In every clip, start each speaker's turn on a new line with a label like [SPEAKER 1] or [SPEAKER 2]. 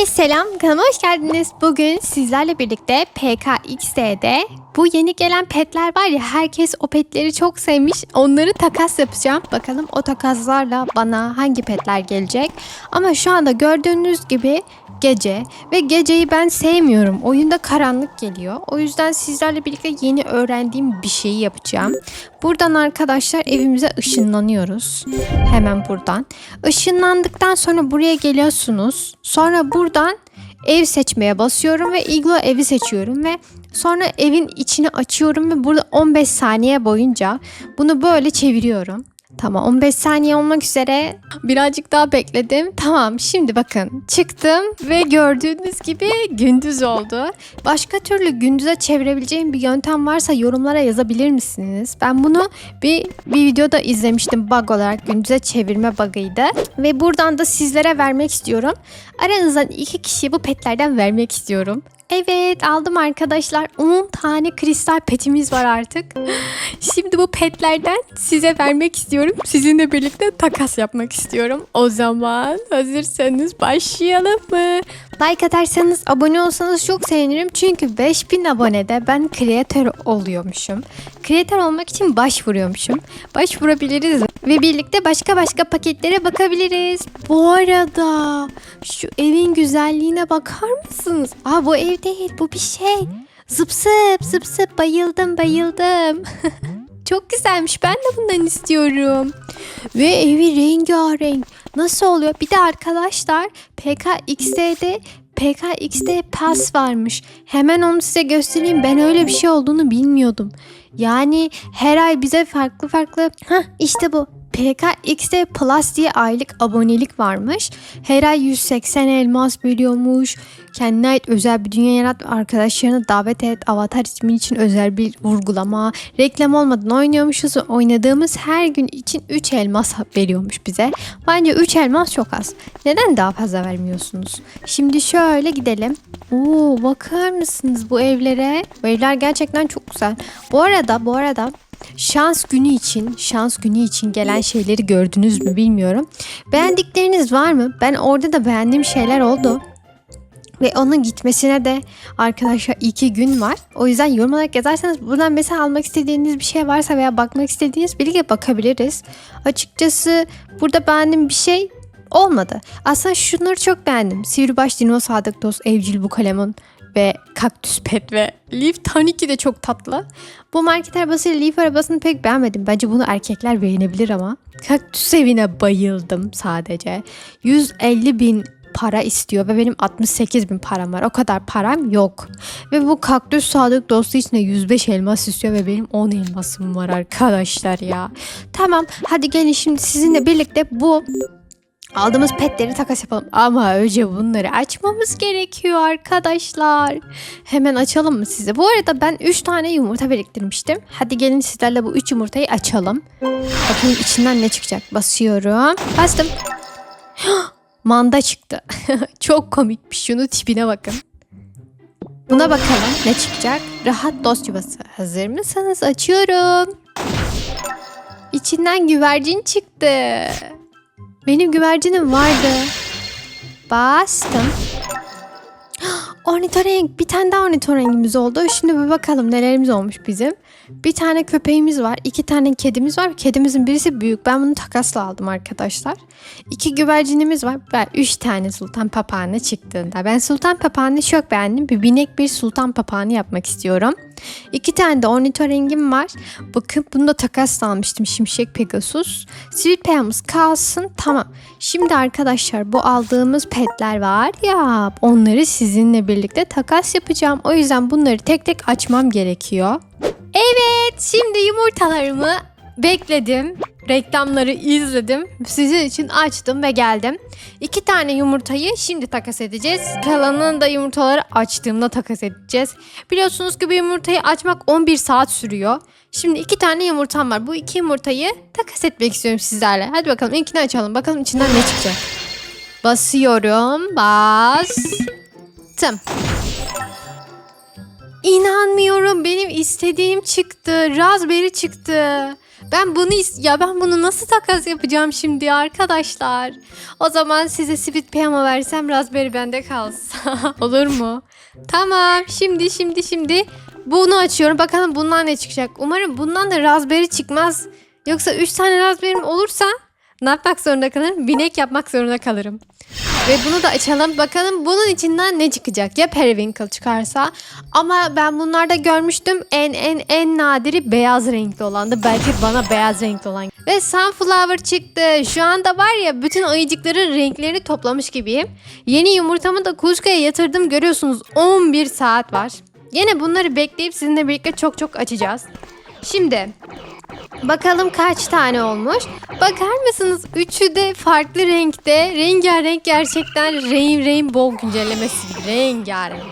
[SPEAKER 1] Herkese selam, kanalıma hoş geldiniz. Bugün sizlerle birlikte PKXD'de bu yeni gelen petler var ya herkes o petleri çok sevmiş. Onları takas yapacağım. Bakalım o takaslarla bana hangi petler gelecek. Ama şu anda gördüğünüz gibi gece ve geceyi ben sevmiyorum. Oyunda karanlık geliyor. O yüzden sizlerle birlikte yeni öğrendiğim bir şeyi yapacağım. Buradan arkadaşlar evimize ışınlanıyoruz. Hemen buradan. Işınlandıktan sonra buraya geliyorsunuz. Sonra buradan ev seçmeye basıyorum ve iglo evi seçiyorum ve sonra evin içini açıyorum ve burada 15 saniye boyunca bunu böyle çeviriyorum. Tamam 15 saniye olmak üzere birazcık daha bekledim. Tamam şimdi bakın çıktım ve gördüğünüz gibi gündüz oldu. Başka türlü gündüze çevirebileceğim bir yöntem varsa yorumlara yazabilir misiniz? Ben bunu bir, bir videoda izlemiştim bug olarak gündüze çevirme bug'ıydı. Ve buradan da sizlere vermek istiyorum. Aranızdan iki kişiye bu petlerden vermek istiyorum. Evet aldım arkadaşlar 10 tane kristal petimiz var artık. Şimdi bu petlerden size vermek istiyorum. Sizinle birlikte takas yapmak istiyorum. O zaman hazırsanız başlayalım mı? Like atarsanız abone olsanız çok sevinirim. Çünkü 5000 abonede ben kreatör oluyormuşum. Kreatör olmak için başvuruyormuşum. Başvurabiliriz ve birlikte başka başka paketlere bakabiliriz. Bu arada şu evin güzelliğine bakar mısınız? Aa bu ev değil bu bir şey. Zıp zıp zıp zıp bayıldım bayıldım. Çok güzelmiş ben de bundan istiyorum. Ve evi rengarenk. Nasıl oluyor? Bir de arkadaşlar PKXD'de PKXD Pass varmış. Hemen onu size göstereyim. Ben öyle bir şey olduğunu bilmiyordum. Yani her ay bize farklı farklı... Hah işte bu. PKXD Plus diye aylık abonelik varmış. Her ay 180 elmas veriyormuş. Kendine ait özel bir dünya yarat. Arkadaşlarını davet et. Avatar ismin için özel bir vurgulama. Reklam olmadan oynuyormuşuz. Oynadığımız her gün için 3 elmas veriyormuş bize. Bence 3 elmas çok az. Neden daha fazla vermiyorsunuz? Şimdi şöyle gidelim. Oo bakar mısınız bu evlere? Bu evler gerçekten çok güzel. Bu arada bu arada şans günü için, şans günü için gelen şeyleri gördünüz mü bilmiyorum. Beğendikleriniz var mı? Ben orada da beğendiğim şeyler oldu. Ve onun gitmesine de arkadaşlar iki gün var. O yüzden yorum olarak yazarsanız buradan mesela almak istediğiniz bir şey varsa veya bakmak istediğiniz birlikte bakabiliriz. Açıkçası burada beğendiğim bir şey olmadı. Aslında şunları çok beğendim. Sivribaş Dino Sadık Dost Evcil Bukalemon ve Kaktüs Pet ve Leaf Taniki de çok tatlı. Bu market arabasıyla Leaf arabasını pek beğenmedim. Bence bunu erkekler beğenebilir ama. Kaktüs evine bayıldım sadece. 150 bin para istiyor ve benim 68 bin param var. O kadar param yok. Ve bu kaktüs sadık dostu için de 105 elmas istiyor ve benim 10 elmasım var arkadaşlar ya. Tamam hadi gelin şimdi sizinle birlikte bu Aldığımız petleri takas yapalım. Ama önce bunları açmamız gerekiyor arkadaşlar. Hemen açalım mı size? Bu arada ben 3 tane yumurta biriktirmiştim. Hadi gelin sizlerle bu 3 yumurtayı açalım. Bakın içinden ne çıkacak. Basıyorum. Bastım. Manda çıktı. Çok komikmiş. Şunu tipine bakın. Buna bakalım ne çıkacak. Rahat dost yuvası. Hazır mısınız? Açıyorum. İçinden güvercin çıktı. Benim güvercinim vardı. Bastım. Ornitorenk. Bir tane daha ornitorengimiz oldu. Şimdi bir bakalım nelerimiz olmuş bizim. Bir tane köpeğimiz var. iki tane kedimiz var. Kedimizin birisi büyük. Ben bunu takasla aldım arkadaşlar. İki güvercinimiz var. Ben üç tane sultan papağanı çıktığında. Ben sultan papağanı çok beğendim. Bir binek bir sultan papağanı yapmak istiyorum. İki tane de ornitorengim var. Bakın bunu da takasla almıştım. Şimşek Pegasus. Sivil peyamız kalsın. Tamam. Şimdi arkadaşlar bu aldığımız petler var ya. Onları sizinle birlikte takas yapacağım. O yüzden bunları tek tek açmam gerekiyor. Evet şimdi yumurtalarımı bekledim. Reklamları izledim. Sizin için açtım ve geldim. İki tane yumurtayı şimdi takas edeceğiz. Kalanını da yumurtaları açtığımda takas edeceğiz. Biliyorsunuz ki bu yumurtayı açmak 11 saat sürüyor. Şimdi iki tane yumurtam var. Bu iki yumurtayı takas etmek istiyorum sizlerle. Hadi bakalım ilkini açalım. Bakalım içinden ne çıkacak. Basıyorum. Bastım. İnanmıyorum benim istediğim çıktı. Raspberry çıktı. Ben bunu ya ben bunu nasıl takas yapacağım şimdi arkadaşlar? O zaman size Sweet Piyama versem Raspberry bende kalsa. Olur mu? Tamam. Şimdi şimdi şimdi bunu açıyorum. Bakalım bundan ne çıkacak. Umarım bundan da Raspberry çıkmaz. Yoksa 3 tane Raspberry'm olursa ne yapmak zorunda kalırım? Binek yapmak zorunda kalırım. Ve bunu da açalım. Bakalım bunun içinden ne çıkacak? Ya Periwinkle çıkarsa. Ama ben bunlarda görmüştüm. En en en nadiri beyaz renkli olandı. Belki bana beyaz renkli olan. Ve Sunflower çıktı. Şu anda var ya bütün ayıcıkların renklerini toplamış gibiyim. Yeni yumurtamı da kuluçkaya yatırdım. Görüyorsunuz 11 saat var. Yine bunları bekleyip sizinle birlikte çok çok açacağız. Şimdi Bakalım kaç tane olmuş. Bakar mısınız? Üçü de farklı renkte. Rengarenk gerçekten rain, rainbow güncellemesi gibi. Rengarenk.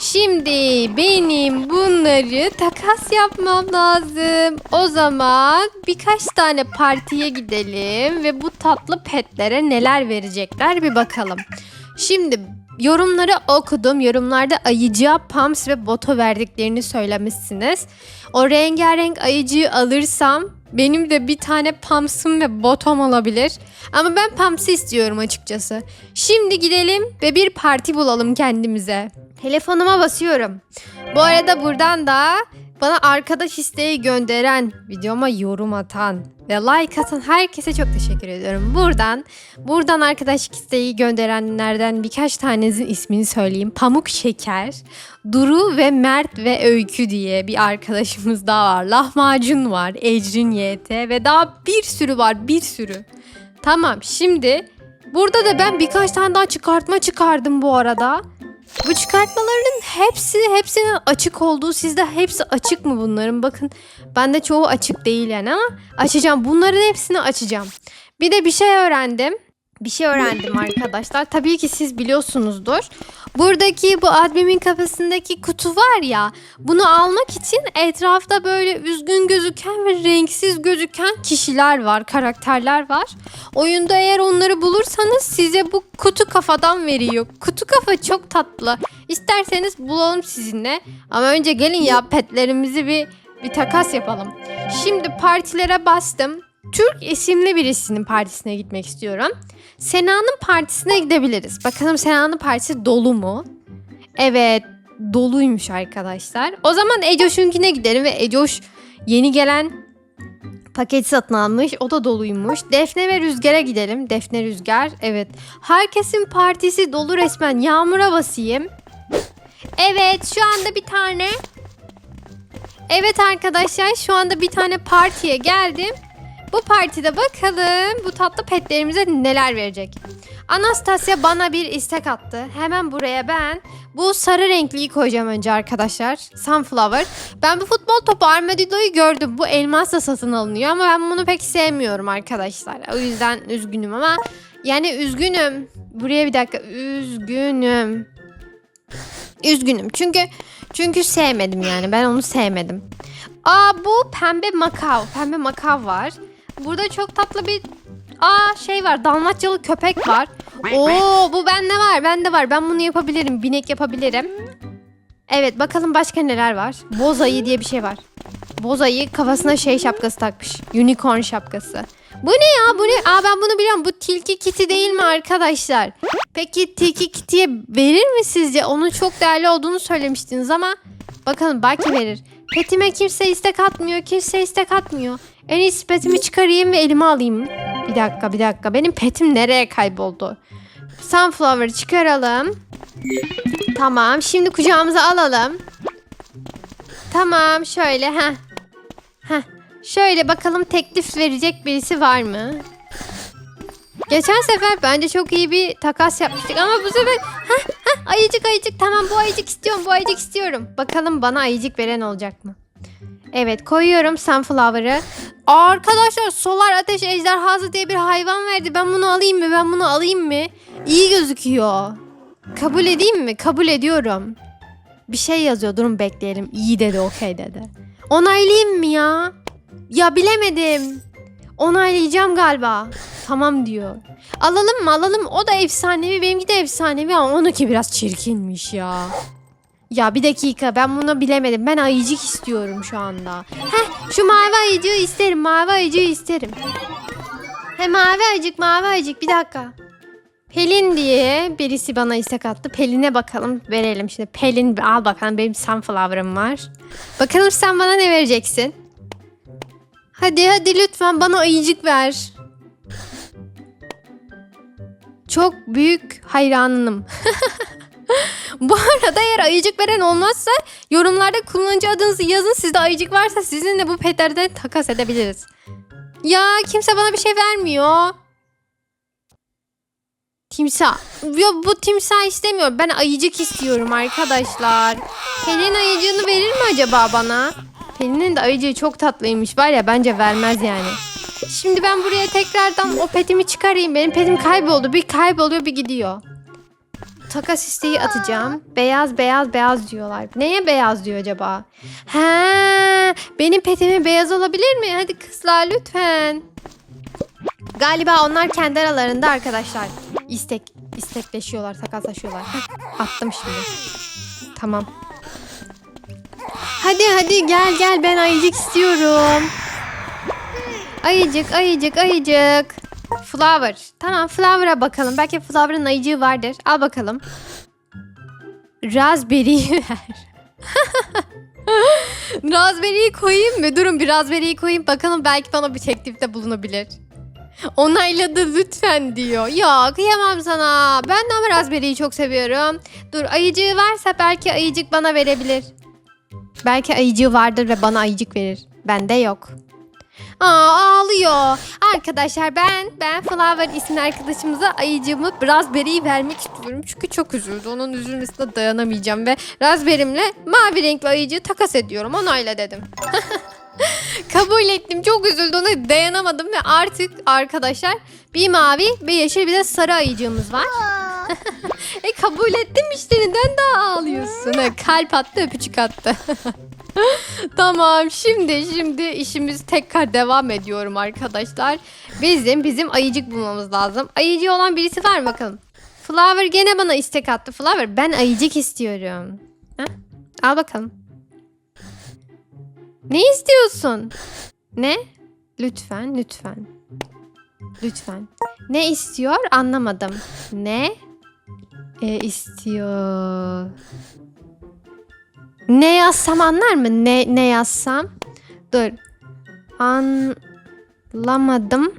[SPEAKER 1] Şimdi benim bunları takas yapmam lazım. O zaman birkaç tane partiye gidelim ve bu tatlı petlere neler verecekler bir bakalım. Şimdi yorumları okudum. Yorumlarda ayıcığa Pams ve Boto verdiklerini söylemişsiniz. O rengarenk ayıcığı alırsam benim de bir tane Pams'ım ve Botom olabilir. Ama ben Pams'ı istiyorum açıkçası. Şimdi gidelim ve bir parti bulalım kendimize. Telefonuma basıyorum. Bu arada buradan da bana arkadaş isteği gönderen, videoma yorum atan ve like atan herkese çok teşekkür ediyorum. Buradan, buradan arkadaş isteği gönderenlerden birkaç tanesinin ismini söyleyeyim. Pamuk Şeker, Duru ve Mert ve Öykü diye bir arkadaşımız daha var. Lahmacun var, Ecrin YT ve daha bir sürü var, bir sürü. Tamam, şimdi burada da ben birkaç tane daha çıkartma çıkardım bu arada. Bu çıkartmaların hepsi hepsinin açık olduğu sizde hepsi açık mı bunların? Bakın bende çoğu açık değil yani ama açacağım. Bunların hepsini açacağım. Bir de bir şey öğrendim. Bir şey öğrendim arkadaşlar. Tabii ki siz biliyorsunuzdur. Buradaki bu admimin kafasındaki kutu var ya. Bunu almak için etrafta böyle üzgün gözüken ve renksiz gözüken kişiler var, karakterler var. Oyunda eğer onları bulursanız size bu kutu kafadan veriyor. Kutu kafa çok tatlı. İsterseniz bulalım sizinle. Ama önce gelin ya petlerimizi bir bir takas yapalım. Şimdi partilere bastım. Türk isimli birisinin partisine gitmek istiyorum. Sena'nın partisine gidebiliriz. Bakalım Sena'nın partisi dolu mu? Evet doluymuş arkadaşlar. O zaman Ecoş'unkine gidelim ve Ecoş yeni gelen paket satın almış. O da doluymuş. Defne ve Rüzgar'a gidelim. Defne Rüzgar. Evet. Herkesin partisi dolu resmen. Yağmura basayım. Evet şu anda bir tane. Evet arkadaşlar şu anda bir tane partiye geldim. Bu partide bakalım bu tatlı petlerimize neler verecek. Anastasia bana bir istek attı. Hemen buraya ben bu sarı renkliyi koyacağım önce arkadaşlar. Sunflower. Ben bu futbol topu Armadillo'yu gördüm. Bu elmasla satın alınıyor ama ben bunu pek sevmiyorum arkadaşlar. O yüzden üzgünüm ama yani üzgünüm. Buraya bir dakika. Üzgünüm. Üzgünüm. Çünkü çünkü sevmedim yani. Ben onu sevmedim. Aa bu pembe makav. Pembe makav var. Burada çok tatlı bir Aa şey var. Dalmatçalı köpek var. Oo bu bende var. Bende var. Ben bunu yapabilirim. Binek yapabilirim. Evet bakalım başka neler var. Boz ayı diye bir şey var. Boz ayı kafasına şey şapkası takmış. Unicorn şapkası. Bu ne ya? Bu ne? Aa ben bunu biliyorum. Bu tilki kiti değil mi arkadaşlar? Peki tilki kitiye verir mi sizce? Onun çok değerli olduğunu söylemiştiniz ama bakalım belki verir. Petime kimse istek atmıyor. Kimse istek atmıyor. En iyisi petimi çıkarayım ve elime alayım. Bir dakika bir dakika. Benim petim nereye kayboldu? Sunflower'ı çıkaralım. Tamam. Şimdi kucağımıza alalım. Tamam şöyle ha. Ha. Şöyle bakalım teklif verecek birisi var mı? Geçen sefer bence çok iyi bir takas yapmıştık ama bu sefer ha ha ayıcık ayıcık tamam bu ayıcık istiyorum bu ayıcık istiyorum. Bakalım bana ayıcık veren olacak mı? Evet koyuyorum sunflower'ı. Arkadaşlar solar ateş ejderhası diye bir hayvan verdi. Ben bunu alayım mı? Ben bunu alayım mı? İyi gözüküyor. Kabul edeyim mi? Kabul ediyorum. Bir şey yazıyor. Durun bekleyelim. İyi dedi, okey dedi. Onaylayayım mı ya? Ya bilemedim. Onaylayacağım galiba. Tamam diyor. Alalım mı? Alalım. O da efsanevi. Benimki de efsanevi ama onunki biraz çirkinmiş ya. Ya bir dakika ben bunu bilemedim. Ben ayıcık istiyorum şu anda. Heh Şu mavi ayıcığı isterim. Mavi ayıcığı isterim. He mavi ayıcık mavi ayıcık bir dakika. Pelin diye birisi bana istek attı. Pelin'e bakalım verelim şimdi. Pelin al bakalım benim sunflower'ım var. Bakalım sen bana ne vereceksin? Hadi hadi lütfen bana ayıcık ver. Çok büyük hayranınım. Bu arada eğer ayıcık veren olmazsa yorumlarda kullanıcı adınızı yazın. Sizde ayıcık varsa sizinle bu petlerden takas edebiliriz. Ya kimse bana bir şey vermiyor. Timsah. Ya bu timsah istemiyorum. Ben ayıcık istiyorum arkadaşlar. Pelin ayıcığını verir mi acaba bana? Pelin'in de ayıcığı çok tatlıymış var ya bence vermez yani. Şimdi ben buraya tekrardan o petimi çıkarayım. Benim petim kayboldu. Bir kayboluyor bir gidiyor. Takas isteği atacağım. Beyaz beyaz beyaz diyorlar. Neye beyaz diyor acaba? He, benim petimi beyaz olabilir mi? Hadi kızlar lütfen. Galiba onlar kendi aralarında arkadaşlar. İstek istekleşiyorlar, takaslaşıyorlar. Heh, attım şimdi. Tamam. Hadi hadi gel gel ben ayıcık istiyorum. Ayıcık, ayıcık, ayıcık. Flower. Tamam Flower'a bakalım. Belki Flower'ın ayıcığı vardır. Al bakalım. Raspberry'yi ver. Raspberry'yi koyayım mı? Durun bir Raspberry'yi koyayım. Bakalım belki bana bir teklifte bulunabilir. Onayladı lütfen diyor. Ya kıyamam sana. Ben de ama Raspberry'yi çok seviyorum. Dur ayıcığı varsa belki ayıcık bana verebilir. Belki ayıcığı vardır ve bana ayıcık verir. Bende yok. Aa ağlıyor. Arkadaşlar ben ben Flower isimli arkadaşımıza ayıcığımı Raspberry'yi vermek istiyorum. Çünkü çok üzüldü. Onun üzülmesine dayanamayacağım ve Raspberry'imle mavi renkli ayıcığı takas ediyorum. Onayla dedim. Kabul ettim. Çok üzüldü ona dayanamadım ve artık arkadaşlar bir mavi, bir yeşil bir de sarı ayıcığımız var. e kabul ettim işte neden daha ağlıyorsun? Ha, kalp attı öpücük attı. tamam şimdi şimdi işimiz tekrar devam ediyorum arkadaşlar. Bizim bizim ayıcık bulmamız lazım. Ayıcı olan birisi var mı bakalım. Flower gene bana istek attı. Flower ben ayıcık istiyorum. Ha? Al bakalım. Ne istiyorsun? Ne? Lütfen, lütfen. Lütfen. Ne istiyor? Anlamadım. Ne? E, istiyor. Ne yazsam anlar mı? Ne ne yazsam? Dur. Anlamadım.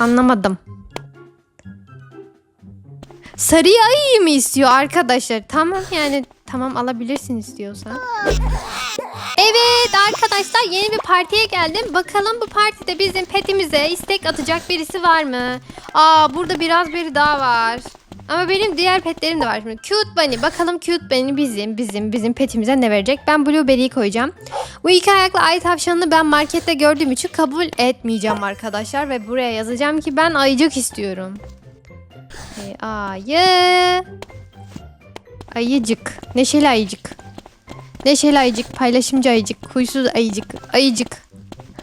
[SPEAKER 1] Anlamadım. Sarı ayıyı mı istiyor arkadaşlar? Tamam yani tamam alabilirsin istiyorsan. Evet arkadaşlar yeni bir partiye geldim. Bakalım bu partide bizim petimize istek atacak birisi var mı? Aa burada biraz biri daha var. Ama benim diğer petlerim de var şimdi. Cute Bunny. Bakalım Cute Bunny bizim bizim bizim petimize ne verecek? Ben Blueberry'i koyacağım. Bu iki ayaklı ay tavşanını ben markette gördüğüm için kabul etmeyeceğim arkadaşlar. Ve buraya yazacağım ki ben ayıcık istiyorum. E, ayı. Ayıcık. Neşeli ayıcık. Neşeli ayıcık, paylaşımcı ayıcık, huysuz ayıcık, ayıcık.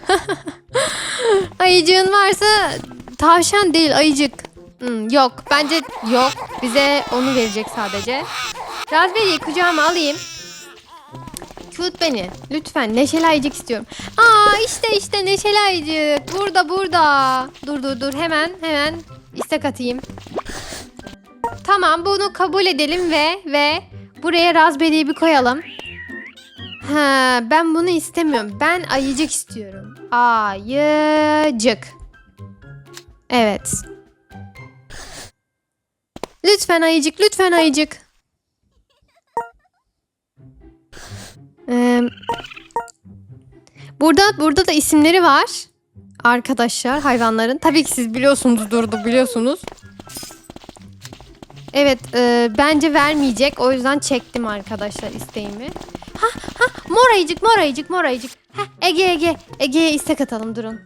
[SPEAKER 1] Ayıcığın varsa tavşan değil ayıcık. Hmm, yok bence yok. Bize onu verecek sadece. Raspberry'i kucağıma alayım. Cute beni. Lütfen neşeli ayıcık istiyorum. Aa işte işte neşeli ayıcık. Burada burada. Dur dur dur hemen hemen istek atayım. Tamam bunu kabul edelim ve ve buraya Raspberry'i bir koyalım. Ha, ben bunu istemiyorum. Ben ayıcık istiyorum. Ayıcık. Evet. Lütfen ayıcık, lütfen ayıcık. Ee, burada burada da isimleri var. Arkadaşlar hayvanların. Tabii ki siz biliyorsunuz durdu biliyorsunuz. Evet e, bence vermeyecek. O yüzden çektim arkadaşlar isteğimi. Ha ha mor ayıcık mor ayıcık mor ayıcık. Ha Ege Ege. Ege'ye istek atalım durun.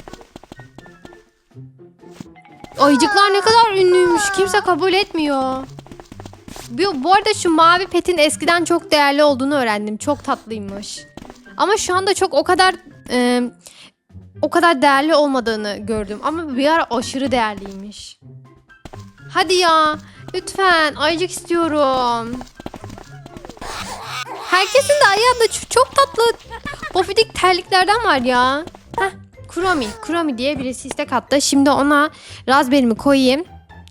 [SPEAKER 1] Ayıcıklar ne kadar ünlüymüş. Kimse kabul etmiyor. Bu, arada şu mavi petin eskiden çok değerli olduğunu öğrendim. Çok tatlıymış. Ama şu anda çok o kadar e, o kadar değerli olmadığını gördüm. Ama bir ara aşırı değerliymiş. Hadi ya. Lütfen ayıcık istiyorum. Herkesin de ayağında ç- çok tatlı pofidik terliklerden var ya. Kuromi. Kuromi diye birisi istek attı. Şimdi ona raspberry'mi koyayım.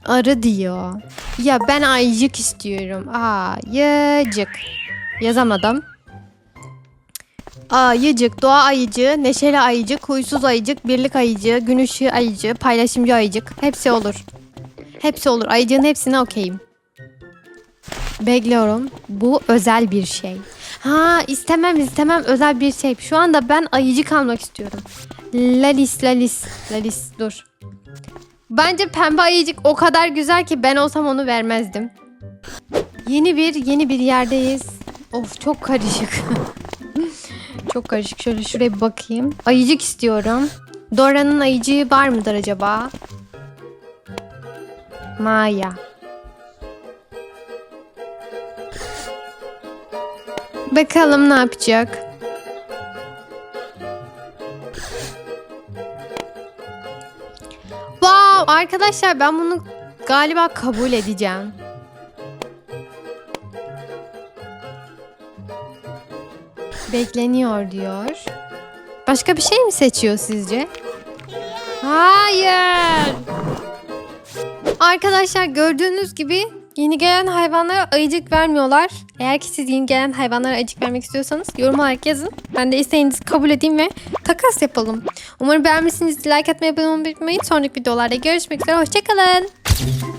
[SPEAKER 1] Arı diyor. Ya ben ayıcık istiyorum. Ayıcık. Yazamadım. Ayıcık, doğa ayıcı, neşeli ayıcık, huysuz ayıcık, birlik ayıcı, gün ışığı ayıcı, paylaşımcı ayıcık. Hepsi olur. Hepsi olur. Ayıcığın hepsine okeyim. Bekliyorum. Bu özel bir şey. Ha istemem istemem özel bir şey. Şu anda ben ayıcık almak istiyorum. Lalis lalis. Lalis dur. Bence pembe ayıcık o kadar güzel ki ben olsam onu vermezdim. Yeni bir yeni bir yerdeyiz. Of çok karışık. çok karışık. Şöyle şuraya bir bakayım. Ayıcık istiyorum. Dora'nın ayıcığı var mıdır acaba? Maya. Bakalım ne yapacak. Arkadaşlar ben bunu galiba kabul edeceğim. Bekleniyor diyor. Başka bir şey mi seçiyor sizce? Hayır. Arkadaşlar gördüğünüz gibi yeni gelen hayvanlara ayıcık vermiyorlar. Eğer ki siz yeni gelen hayvanlara ayıcık vermek istiyorsanız yorum olarak yazın. Ben de isteğinizi kabul edeyim ve takas yapalım. Umarım beğenmişsiniz. Like atmayı abone olmayı unutmayın. Sonraki videolarda görüşmek üzere. Hoşçakalın.